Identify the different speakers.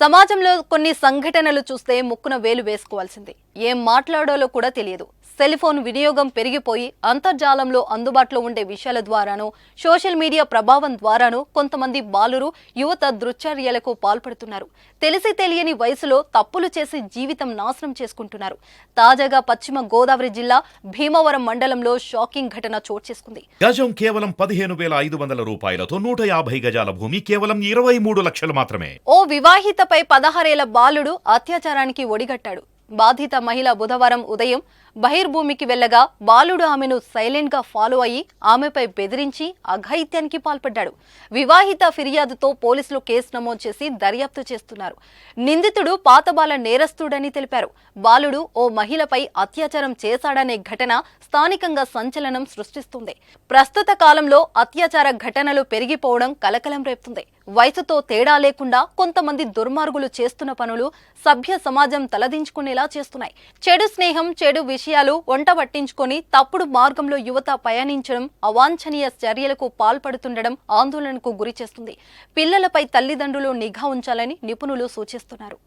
Speaker 1: సమాజంలో కొన్ని సంఘటనలు చూస్తే ముక్కున వేలు వేసుకోవాల్సిందే. ఏం మాట్లాడాలో కూడా తెలియదు. సెల్ ఫోన్ వినియోగం పెరిగిపోయి అంతర్జాలంలో అందుబాటులో ఉండే విషయాల ద్వారానో సోషల్ మీడియా ప్రభావం ద్వారానో కొంతమంది బాలురు యువత దృశ్చర్యలకు పాల్పడుతున్నారు. తెలిసి తెలియని వయసులో తప్పులు చేసి జీవితం నాశనం చేసుకుంటున్నారు. తాజాగా పశ్చిమ గోదావరి జిల్లా భీమవరం మండలంలో షాకింగ్ ఘటన చోటు చేసుకుంది.
Speaker 2: గజం కేవలం పదిహేను వేల ఐదు వందల రూపాయలతో నూట యాభై గజాల భూమి కేవలం ఇరవై మూడు లక్షలు మాత్రమే.
Speaker 1: ఓ బాధితపై పదహారేళ్ళ బాలుడు అత్యాచారానికి ఒడిగట్టాడు. బాధిత మహిళ బుధవారం ఉదయం బహిర్భూమికి వెళ్ళగా బాలుడు ఆమెను సైలెంట్గా ఫాలో అయ్యి ఆమెపై బెదిరించి అఘాయిత్యానికి పాల్పడ్డాడు. వివాహిత ఫిర్యాదుతో పోలీసులు కేసు నమోదు చేసి దర్యాప్తు చేస్తున్నారు. నిందితుడు పాతబాల నేరస్తుడని తెలిపారు. బాలుడు ఓ మహిళపై అత్యాచారం చేశాడనే ఘటన స్థానికంగా సంచలనం సృష్టిస్తుంది. ప్రస్తుత కాలంలో అత్యాచార ఘటనలు పెరిగిపోవడం కలకలం రేపుతుంది. వయసుతో తేడా లేకుండా కొంతమంది దుర్మార్గులు చేస్తున్న పనులు సభ్య సమాజం తలదించుకునేలా చేస్తున్నాయి. చెడు స్నేహం చెడు విషయాలు వంట పట్టించుకొని తప్పుడు మార్గంలో యువత పయనించడం అవాంఛనీయ చర్యలకు పాల్పడుతుండడం ఆందోళనకు గురి చేస్తుంది పిల్లలపై తల్లిదండ్రులు నిఘా ఉంచాలని నిపుణులు సూచిస్తున్నారు.